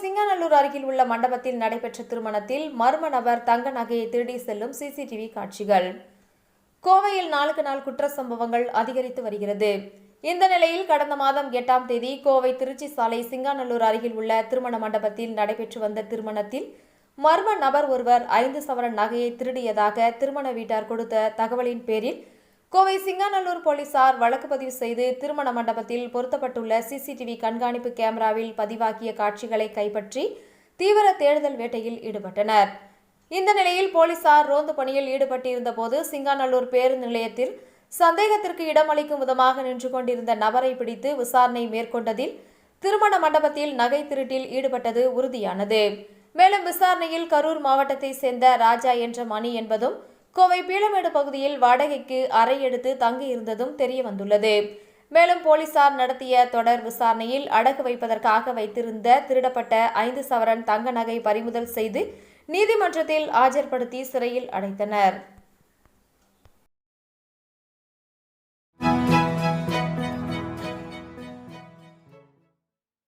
சிங்கநல்லூர் அருகில் உள்ள மண்டபத்தில் நடைபெற்ற திருமணத்தில் மர்ம நபர் தங்க நகையை திருடி செல்லும் சிசிடிவி காட்சிகள். கோவையில் நாளுக்கு நாள் குற்ற சம்பவங்கள் அதிகரித்து வருகிறது. இந்த நிலையில் கடந்த மாதம் எட்டாம் தேதி கோவை திருச்சி சாலை சிங்காநல்லூர் அருகில் உள்ள திருமண மண்டபத்தில் நடைபெற்று வந்த திருமணத்தில் மர்ம நபர் ஒருவர் ஐந்து சவரன் நகையை திருடியதாக திருமண வீட்டார் கொடுத்த தகவலின் பேரில் கோவை சிங்காநல்லூர் போலீசார் வழக்கு பதிவு செய்து திருமண மண்டபத்தில் பொருத்தப்பட்டுள்ள சிசிடிவி கண்காணிப்பு கேமராவில் பதிவாகிய காட்சிகளை கைப்பற்றி தீவிர தேடுதல் வேட்டையில் ஈடுபட்டனர். இந்த நிலையில் போலீசார் ரோந்து பணியில் ஈடுபட்டிருந்த போது சிங்காநல்லூர் பேருந்து நிலையத்தில் சந்தேகத்திற்கு இடமளிக்கும் விதமாக நின்று கொண்டிருந்த நபரை பிடித்து விசாரணை மேற்கொண்டதில் திருமண மண்டபத்தில் நகை திருட்டில் ஈடுபட்டது உறுதியானது. மேலும் விசாரணையில் கரூர் மாவட்டத்தை சேர்ந்த ராஜா என்ற மணி என்பதும் கோவை பீளமேடு பகுதியில் வாடகைக்கு அறை எடுத்து தங்கியிருந்ததும் தெரிய வந்துள்ளது மேலும் போலீசார் நடத்திய தொடர் விசாரணையில் அடகு வைப்பதற்காக வைத்திருந்த திருடப்பட்ட ஐந்து சவரன் தங்க நகை பறிமுதல் செய்து நீதிமன்றத்தில் ஆஜர்படுத்தி சிறையில் அடைத்தனர்.